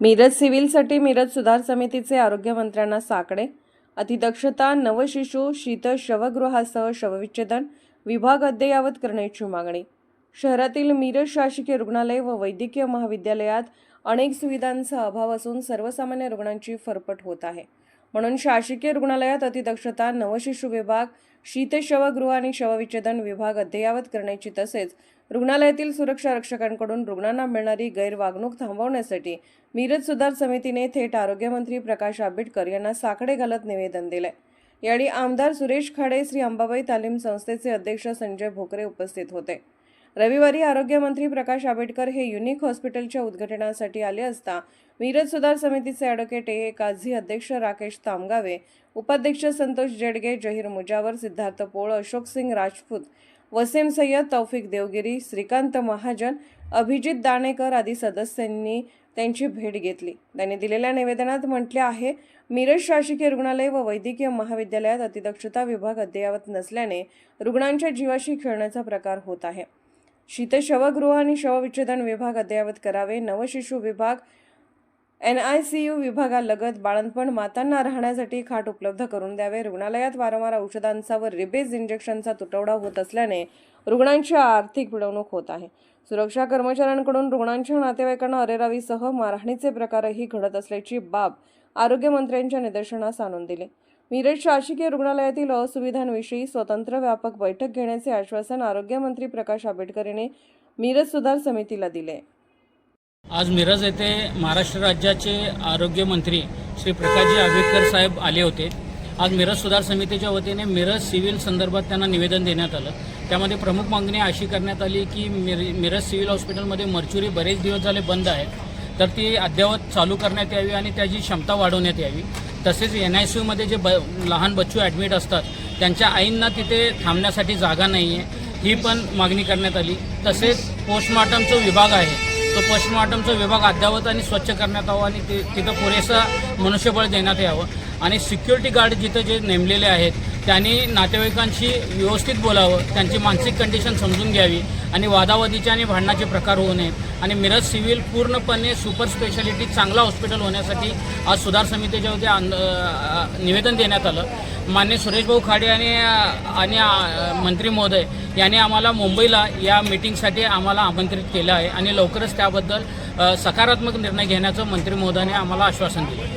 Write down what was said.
मिरज सिव्हिलसाठी मिरज सुधार समितीचे आरोग्यमंत्र्यांना साकडे. अतिदक्षता नवशिशू शीत शवगृहासह शवविच्छेदन विभाग अद्ययावत करण्याची मागणी. शहरातील मिरज शासकीय रुग्णालय व वैद्यकीय महाविद्यालयात अनेक सुविधांचा अभाव असून सर्वसामान्य रुग्णांची फरफट होत आहे. म्हणून शासकीय रुग्णालयात अतिदक्षता नवशिशु विभाग शीतशवगृह आणि शवविच्छेदन विभाग अद्ययावत करण्याची तसेच रुग्णालयातील सुरक्षा रक्षकांकडून रुग्णांना मिळणारी गैरवागणूक थांबवण्यासाठी मिरज सुधार समितीने थेट आरोग्यमंत्री प्रकाश आंबेडकर यांना साकडे घालत निवेदन दिले. यावेळी आमदार सुरेश खाडे श्री अंबाबाई तालीम संस्थेचे अध्यक्ष संजय भोकरे उपस्थित होते. रविवारी आरोग्यमंत्री प्रकाश आंबेडकर हे युनिक हॉस्पिटलच्या उद्घाटनासाठी आले असता मिरज सुधार समितीचे ॲडव्होकेट ए. काझी अध्यक्ष राकेश तामगावे उपाध्यक्ष संतोष जेडगे जहीर मुजावर सिद्धार्थ पोळ अशोक सिंग राजपूत वसीम सय्यद तौफिक देवगिरी श्रीकांत महाजन अभिजित दाणेकर आदी सदस्यांनी त्यांची भेट घेतली. त्यांनी दिलेल्या निवेदनात म्हटले आहे मिरज शासकीय रुग्णालय व वैद्यकीय महाविद्यालयात अतिदक्षता विभाग अद्ययावत नसल्याने रुग्णांच्या जीवाशी खेळण्याचा प्रकार होत आहे. शीतशवगृह आणि शवविच्छेदन विभाग अद्ययावत करावे. नवशिशु विभाग एन आय सी यू विभागालगत बाळंतपण मातांना राहण्यासाठी खाट उपलब्ध करून द्यावे. रुग्णालयात वारंवार औषधांचा व रिबेज इंजेक्शनचा तुटवडा होत असल्याने रुग्णांची आर्थिक पिळवणूक होत आहे. सुरक्षा कर्मचाऱ्यांकडून रुग्णांच्या नातेवाईकांना अरेरावीसह मारहाणीचे प्रकारही घडत असल्याची बाब आरोग्यमंत्र्यांच्या निदर्शनास आणून दिले. मिरज शासकीय रुग्णालयातील असुविधांविषयी स्वतंत्र व्यापक बैठक घेण्याचे आश्वासन आरोग्यमंत्री प्रकाश आंबेडकर यांनी मिरज सुधार समितीला दिले. आज मिरज येथे महाराष्ट्र राज्याचे आरोग्यमंत्री श्री प्रकाशजी आंबेडकर साहेब आले होते. आज मिरज सुधार समितीच्या वतीने मिरज सिव्हिल संदर्भात त्यांना निवेदन देण्यात आलं. त्यामध्ये प्रमुख मागणी अशी करण्यात आली की मिर मिरज सिव्हिल हॉस्पिटलमध्ये मर्च्युरी बरेच दिवस झाले बंद आहे तर ती अद्ययावत चालू करण्यात यावी आणि त्याची क्षमता वाढवण्यात यावी. तसेच एन आय सी यूमध्ये जे ब लहान बच्चू ॲडमिट असतात त्यांच्या आईंना तिथे थांबण्यासाठी जागा नाही आहे ही पण मागणी करण्यात आली. तसेच पोस्टमॉर्टमचा विभाग आहे. तो पोस्टमॉर्टमचा विभाग अद्ययावत आणि स्वच्छ करण्यात यावं आणि ते तिथं पुरेसा मनुष्यबळ देण्यात यावं. आणि सिक्युरिटी गार्ड जिथं जे नेमलेले आहेत त्यांनी नातेवाईकांशी व्यवस्थित बोलावं त्यांची मानसिक कंडिशन समजून घ्यावी आणि वादावादीचे आणि भांडणाचे प्रकार होऊ नयेत आणि मिरज सिव्हिल पूर्णपणे सुपर स्पेशालिटी चांगला हॉस्पिटल होण्यासाठी आज सुधार समितीच्या वती आंद- निवेदन देण्यात आलं. मान्य सुरेशभाऊ खाडे आणि आणि मंत्री महोदय यांनी आम्हाला मुंबईला या मीटिंगसाठी आम्हाला आमंत्रित केलं आहे आणि लवकरच त्याबद्दल सकारात्मक निर्णय घेण्याचं मंत्री महोदयाने आम्हाला आश्वासन दिलं.